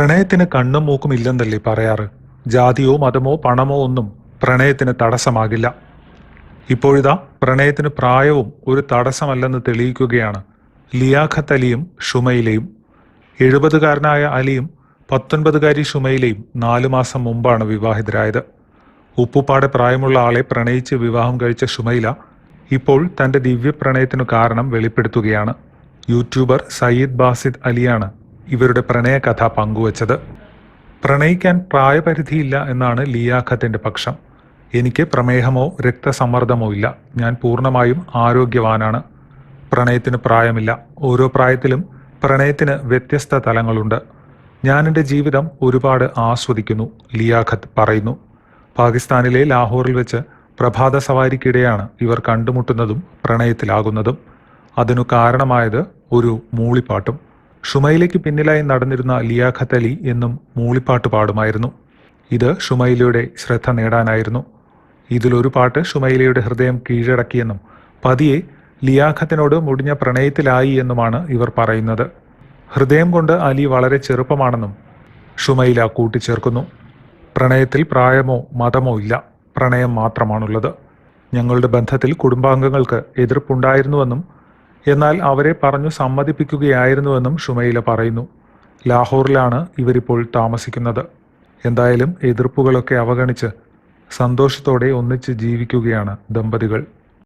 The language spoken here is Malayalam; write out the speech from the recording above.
പ്രണയത്തിന് കണ്ണും മൂക്കും ഇല്ലെന്നല്ലേ പറയാറ്? ജാതിയോ മതമോ പണമോ ഒന്നും പ്രണയത്തിന് തടസ്സമാകില്ല. ഇപ്പോഴിതാ പ്രണയത്തിന് പ്രായവും ഒരു തടസ്സമല്ലെന്ന് തെളിയിക്കുകയാണ് ലിയാഖത്ത് അലിയും ഷുമയിലയും എഴുപതുകാരനായ അലിയും പത്തൊൻപതുകാരി ഷുമയിലയും നാലു മാസം മുമ്പാണ് വിവാഹിതരായത്. ഉപ്പുപാടെ പ്രായമുള്ള ആളെ പ്രണയിച്ച് വിവാഹം കഴിച്ച ഷുമൈല ഇപ്പോൾ തന്റെ ദിവ്യപ്രണയത്തിനു കാരണം വെളിപ്പെടുത്തുകയാണ്. യൂട്യൂബർ സയ്യിദ് ബാസിദ് അലിയാണ് ഇവരുടെ പ്രണയകഥ പങ്കുവച്ചത്. പ്രണയിക്കാൻ പ്രായപരിധിയില്ല എന്നാണ് ലിയാഖത്തിന്റെ പക്ഷം. എനിക്ക് പ്രമേഹമോ രക്തസമ്മർദ്ദമോ ഇല്ല. ഞാൻ പൂർണമായും ആരോഗ്യവാനാണ്. പ്രണയത്തിന് പ്രായമില്ല. ഓരോ പ്രായത്തിലും പ്രണയത്തിന് വ്യത്യസ്ത തലങ്ങളുണ്ട്. ഞാൻ എന്റെ ജീവിതം ഒരുപാട് ആസ്വദിക്കുന്നു ലിയാഖത്ത് പറയുന്നു. പാകിസ്ഥാനിലെ ലാഹോറിൽ വെച്ച് പ്രഭാത സവാരിക്കിടെയാണ് ഇവർ കണ്ടുമുട്ടുന്നതും പ്രണയത്തിലാകുന്നതും. അതിനു കാരണമായത് ഒരു മൂളിപ്പാട്ടും. ഷുമൈലയ്ക്ക് പിന്നിലായി നടന്നിരുന്ന ലിയാഖത്ത് അലി എന്നും മൂളിപ്പാട്ട് പാടുമായിരുന്നു. ഇത് ഷുമൈലയുടെ ശ്രദ്ധ നേടാനായിരുന്നു. ഇതിലൊരു പാട്ട് ഷുമൈലയുടെ ഹൃദയം കീഴടക്കിയെന്നും പതിയെ ലിയാഖത്തിനോട് മുടിഞ്ഞ പ്രണയത്തിലായി എന്നുമാണ് ഇവർ പറയുന്നത്. ഹൃദയം കൊണ്ട് അലി വളരെ ചെറുപ്പമാണെന്നും ഷുമൈല കൂട്ടിച്ചേർക്കുന്നു. പ്രണയത്തിൽ പ്രായമോ മതമോ ഇല്ല. പ്രണയം മാത്രമാണുള്ളത്. ഞങ്ങളുടെ ബന്ധത്തിൽ കുടുംബാംഗങ്ങൾക്ക് എതിർപ്പുണ്ടായിരുന്നുവെന്നും എന്നാൽ അവരെ പറഞ്ഞു സമ്മതിപ്പിക്കുകയായിരുന്നുവെന്നും ഷുമൈല പറയുന്നു. ലാഹോറിലാണ് ഇവരിപ്പോൾ താമസിക്കുന്നത്. എന്തായാലും എതിർപ്പുകളൊക്കെ അവഗണിച്ച് സന്തോഷത്തോടെ ഒന്നിച്ച് ജീവിക്കുകയാണ് ദമ്പതികൾ.